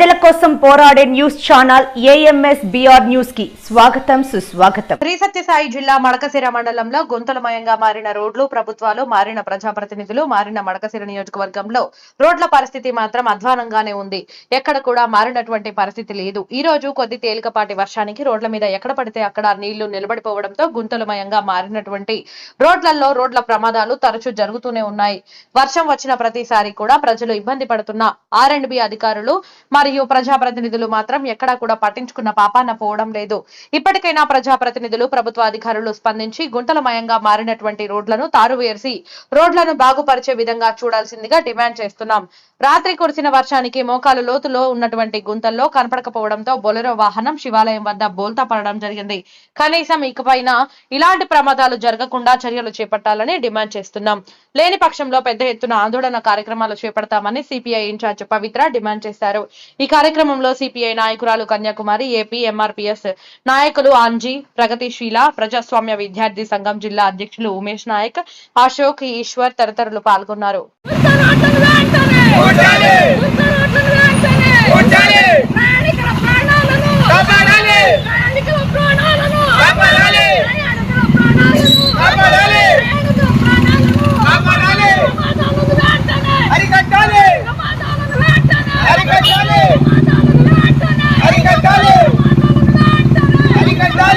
ప్రజలకు కోసం పోరాడే న్యూస్ ఛానల్ ఏఎంఎస్ బిఆర్ న్యూస్కి స్వాగతం సుస్వాగతం. శ్రీ సత్యసాయి జిల్లా మడకసిర మండలంలో గుంతలమయంగా మారిన రోడ్లు ప్రభుత్వాలు మారిన ప్రజాప్రతినిధులు మారిన మడకసిర నియోజకవర్గంలో రోడ్ల పరిస్థితి మాత్రం అధ్వానంగానే ఉంది. ఎక్కడ కూడా మారినటువంటి పరిస్థితి లేదు. ఈ రోజు కొద్ది తేలికపాటి వర్షానికి రోడ్ల మీద ఎక్కడ పడితే అక్కడ నీళ్ళు నిలబడిపోవడంతో గుంతలమయంగా మారినటువంటి రోడ్లలో రోడ్ల ప్రమాదాలు తరచూ జరుగుతూనే ఉన్నాయి. వర్షం వచ్చిన ప్రతిసారి కూడా ప్రజలు ఇబ్బంది పడుతున్న ఆర్ అండ్ బి అధికారులు మరియు ప్రజాప్రతినిధులు మాత్రం ఎక్కడా కూడా పట్టించుకున్న పాపాన పోవడం లేదు. ఇప్పటికైనా ప్రజాప్రతినిధులు ప్రభుత్వ అధికారులు స్పందించి గుంటలమయంగా మారినటువంటి రోడ్లను తారువేసి రోడ్లను బాగుపరిచే విధంగా చూడాల్సిందిగా డిమాండ్ చేస్తున్నాం. రాత్రి కురిసిన వర్షానికి మోకాలు లోతులో ఉన్నటువంటి గుంతల్లో కనపడకపోవడంతో బొలెరో వాహనం శివాలయం వద్ద బోల్తా పడడం జరిగింది. కనీసం ఇకపైన ఇలాంటి ప్రమాదాలు జరగకుండా చర్యలు చేపట్టాలని డిమాండ్ చేస్తున్నాం. లేని పక్షంలో పెద్ద ఎత్తున ఆందోళన కార్యక్రమాలు చేపడతామని సిపిఐ ఇన్ఛార్జ్ పవిత్ర డిమాండ్ చేశారు. ఇక కార్యక్రమంలో సిపిఐ నాయకురాలు కన్యాకుమారి ఏపీ ఎంఆర్పిఎస్ నాయకులు ఆంజీ ప్రగతిశీల ప్రజాస్వామ్య విద్యార్థి సంఘం జిల్లా అధ్యక్షులు ఉమేష్ నాయక్ అశోక్ ఈశ్వర్ తదితరులు పాల్గొన్నారు.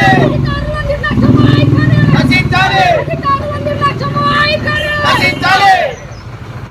Hey!